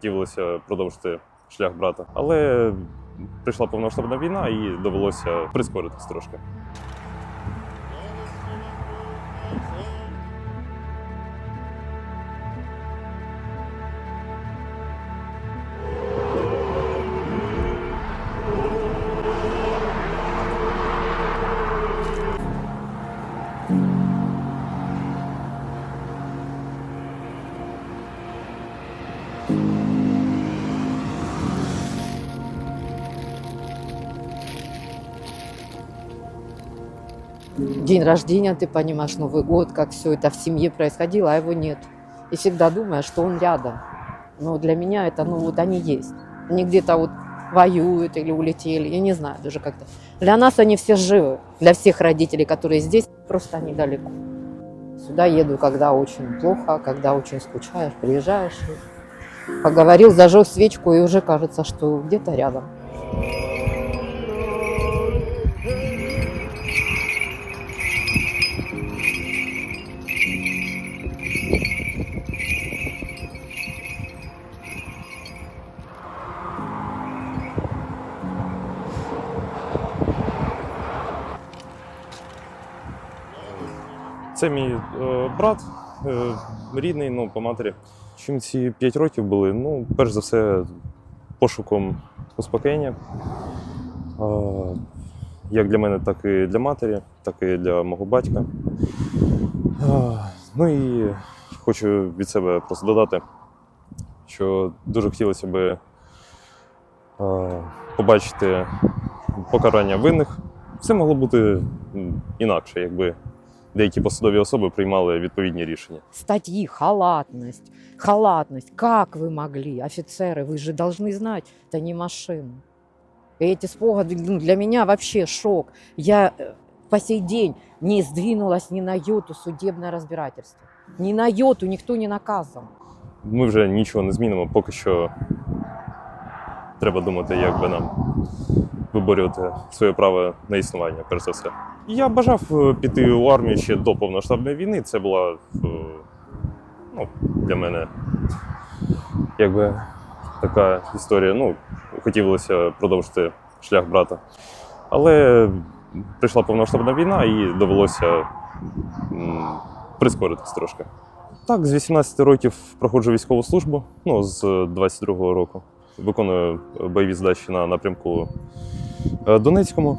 Хотілося продовжити шлях брата. Але прийшла повномасштабна війна і довелося прискоритись трошки. День рождения, ты понимаешь, Новый год, как все это в семье происходило, а его нет. И всегда думаешь, что он рядом. Но для меня это, ну вот они есть. Они где-то вот воюют или улетели, я не знаю даже как-то. Для нас они все живы, для всех родителей, которые здесь, просто они далеко. Сюда еду, когда очень плохо, когда очень скучаешь, приезжаешь, поговорил, зажег свечку, и уже кажется, что где-то рядом. Це мій е, брат е, рідний, ну, по матері. Чим ці 5 років були? Ну, перш за все, пошуком успокоєння. Е, як для мене, так і для матері, так і для мого батька. Е, ну і хочу від себе просто додати, що дуже хотілося би е, побачити покарання винних. Все могло бути інакше, якби деякі посадові особи приймали відповідні рішення. статьи, халатность, халатность. Как вы могли, офицеры, вы же должны знать, это не машина. И эти спогады ну, для меня вообще шок. Я э, по сей день не сдвинулась ни на йоту судебное разбирательство. Ни на йоту никто не наказан. Ми вже нічого не змінимо, поки що треба думати, як би нам виборювати своє право на існування, перш за все. Я бажав е, піти у армію ще до повноштабної війни. Це була е, ну, для мене якби така історія. Ну, хотілося продовжити шлях брата. Але прийшла повноштабна війна і довелося прискоритись трошки. Так, з 18 років проходжу військову службу, ну, з 22-го року. Виконую бойові задачі на напрямку Донецькому.